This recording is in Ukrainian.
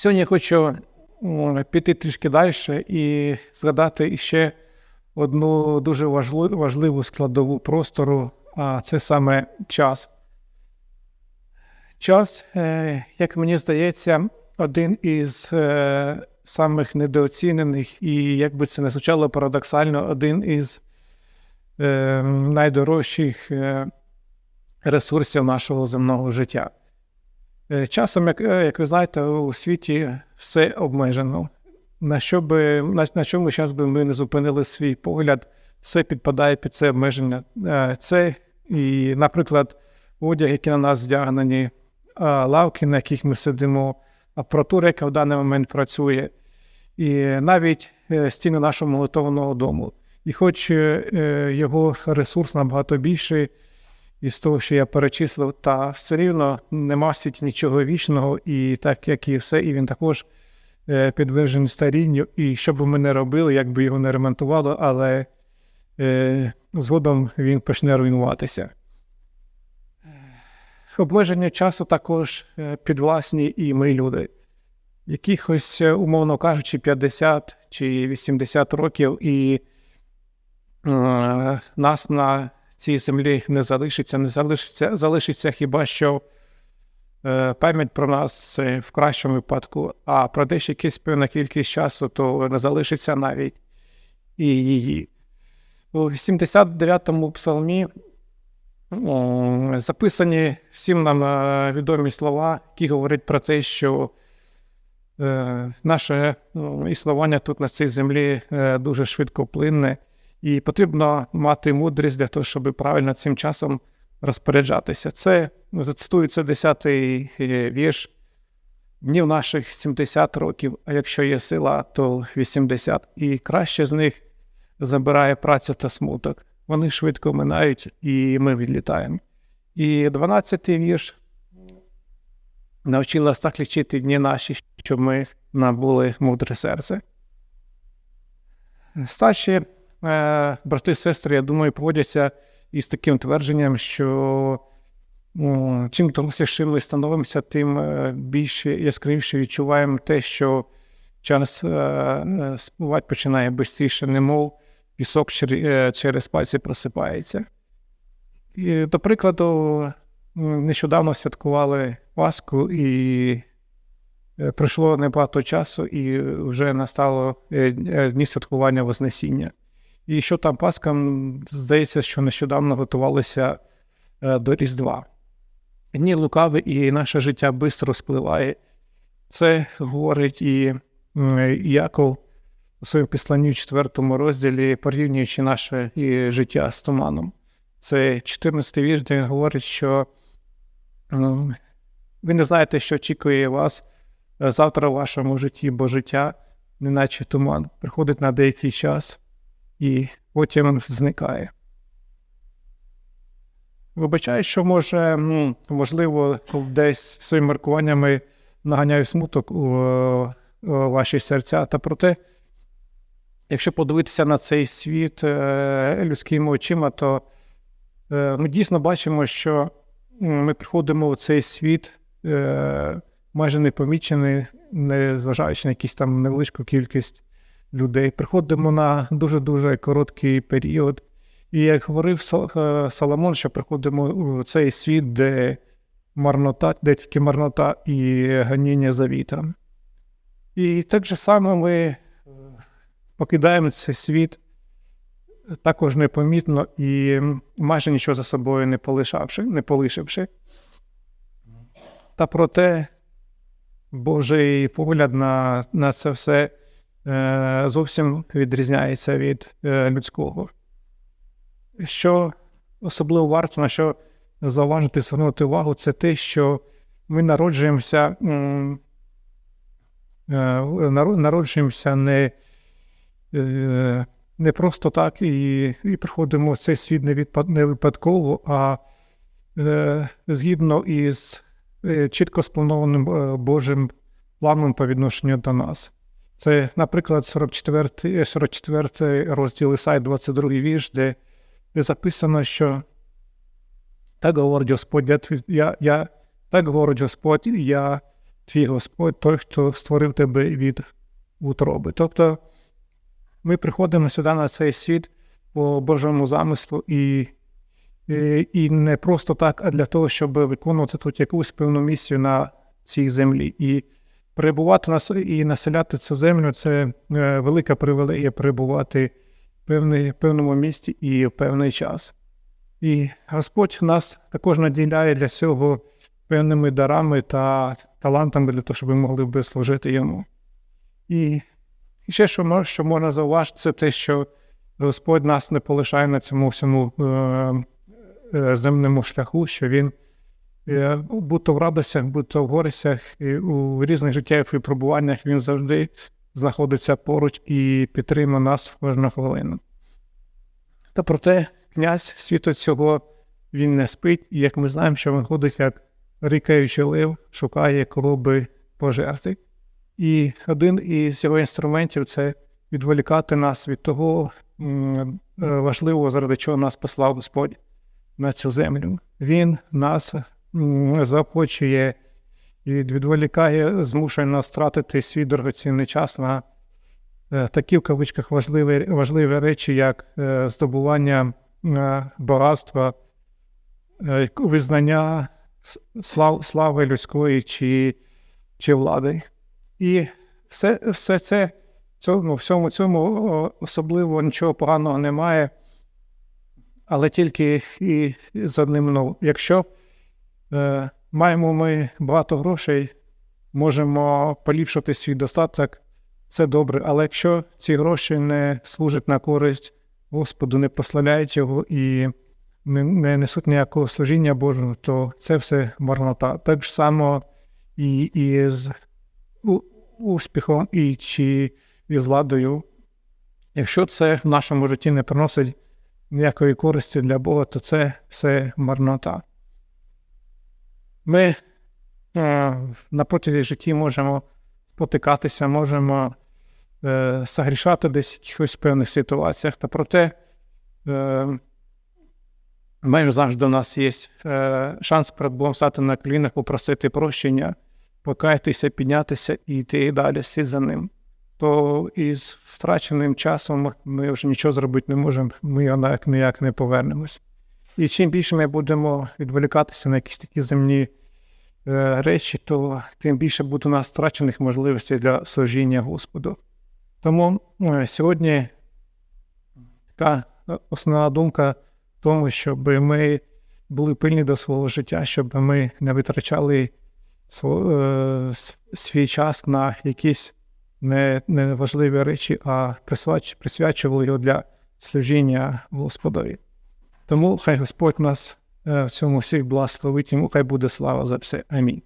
Сьогодні я хочу піти трішки далі і згадати ще одну дуже важливу складову простору, а це саме час. Час, е, як мені здається, один із е, самих недооцінених, і, як би це не звучало парадоксально, один із е, найдорожчих ресурсів нашого земного життя. Часом, як, як ви знаєте, у світі все обмежено. На що би, на, на чому зараз би ми не зупинили свій погляд, все підпадає під це обмеження. Це, і, наприклад, одяг, який на нас здягнені, лавки, на яких ми сидимо, апаратура, яка в даний момент працює, і навіть е, стіни нашого молитовного дому. І хоч е, його ресурс набагато більший, із того, що я перечислив, та все рівно нема світі нічого вічного, і так як і все, і він також е, підвержений старінню. І що б ми не робили, як би його не ремонтувало, але згодом він почне руйнуватися. Обмеження часу також е, підвласні і ми люди. Якихось, е, умовно кажучи, 50 чи 80 років, і е, нас на цій землі не залишиться, не залишиться, залишиться хіба що е, пам'ять про нас це в кращому випадку, а про дещо якийсь певна кількість часу, то не залишиться навіть і її. У 89-му псалмі записані всім нам е, відомі слова, які говорять про те, що е, наше існування тут на цій землі дуже швидко плинне, і потрібно мати мудрість для того, щоб правильно цим часом розпоряджатися. Це зацитується 10-й вірш. Днів наших 70 років, а якщо є сила, то 80. І краще з них забирає праця та смуток вони швидко минають, і ми відлітаємо. І 12-й вірш навчив нас так лічити дні наші, щоб ми набули мудре серце. Старші е, брати і сестри, я думаю, поводяться із таким твердженням, що ну, чим дорослішим ми становимося, тим е, більше яскравіше відчуваємо те, що час е, співати починає швидше, немов пісок е, через пальці просипається. І, До прикладу, нещодавно святкували Пасху, і е, пройшло небагато часу, і вже настало е, дні святкування Вознесіння. І що там Пасха, здається, що нещодавно готувалися до Різдва. Дні лукаві, і наше життя швидко спливає. Це говорить і Яков у своєму післанні в четвертому розділі, порівнюючи наше життя з туманом. Це 14 вірш, де він говорить, що ви не знаєте, що очікує вас е, завтра в вашому житті, бо життя, неначе туман, приходить на деякий час і потім зникає. Вибачаю, що може, ну, можливо, десь своїми маркуваннями наганяю смуток у, у ваші серця, та проте якщо подивитися на цей світ е, людськими очима, то е, ми дійсно бачимо, що ми приходимо в цей світ е, майже непомічений, не зважаючи на якусь там невеличку кількість людей. Приходимо на дуже-дуже короткий період. І як говорив Соломон, що приходимо у цей світ, де марнота, де тільки марнота і ганіння за вітром. І так же саме ми покидаємо цей світ також непомітно і майже нічого за собою не полишавши, не полишивши. Та проте Божий погляд на на це все е, зовсім відрізняється від е, людського. Що особливо варто на що зауважити, звернути увагу, це те, що ми народжуємося, е, народжуємося не Е, не просто так і і приходимо в цей світ не, відпад, не випадково, а е, згідно із е, чітко спланованим е, Божим планом по відношенню до нас. Це, наприклад, 44 44 розділ Ісай, 22 вірш, де, де записано, що так говорить Господь, я, я так говорить Господь, я твій Господь, той, хто створив тебе від утроби. Тобто ми приходимо сюди на цей світ по Божому замислу і, і, і не просто так, а для того, щоб виконувати тут якусь певну місію на цій землі. І перебувати на с- і населяти цю землю це е, велика привілегія перебувати в певний, певному місті і в певний час. І Господь нас також наділяє для цього певними дарами та талантами для того, щоб ми могли би служити йому. І ще що, мож- що можна зауважити, це те, що Господь нас не полишає на цьому всьому е, е, земному шляху, що Він е, будь то в радостях, будь то в горестях, і у різних життєвих випробуваннях Він завжди знаходиться поруч і підтримує нас в кожну хвилину. Та проте князь світу цього він не спить, і як ми знаємо, що він ходить як рікаючий лев, шукає кого би пожерти. І один із його інструментів це відволікати нас від того е, важливого, заради чого нас послав Господь на цю землю. Він нас заохочує і відволікає, змушує нас втратити свій дорогоцінний час на е, такі в кавичках важливі, важливі речі, як е, здобування е, багатства, визнання слав, слави людської чи, чи влади. І все, все це цьому, всьому цьому особливо нічого поганого немає, але тільки і з одним ну, якщо маємо ми багато грошей, можемо поліпшити свій достаток, це добре. Але якщо ці гроші не служать на користь Господу, не прославляють його і не, не несуть ніякого служіння Божого, то це все марнота. Так само і, і з успіхом і чи із владою. Якщо це в нашому житті не приносить ніякої користі для Бога, то це все марнота. Ми е, на протязі житті можемо спотикатися, можемо е, согрішати десь в якихось певних ситуаціях, та проте е, майже завжди у нас є е, шанс перед Богом стати на колінах, попросити прощення, покаятися, піднятися і йти далі слід за ним. То із втраченим часом ми вже нічого зробити не можемо, ми ніяк, ніяк не повернемось. І чим більше ми будемо відволікатися на якісь такі земні е, речі, то тим більше буде у нас втрачених можливостей для служіння Господу. Тому е, сьогодні така е, основна думка в тому, щоб ми були пильні до свого життя, щоб ми не витрачали е, свій час на якісь не, не речі, а присвяч- присвячували його для служіння Господові. Тому хай Господь нас е, в цьому всіх благословить, йому хай буде слава за все. Амінь.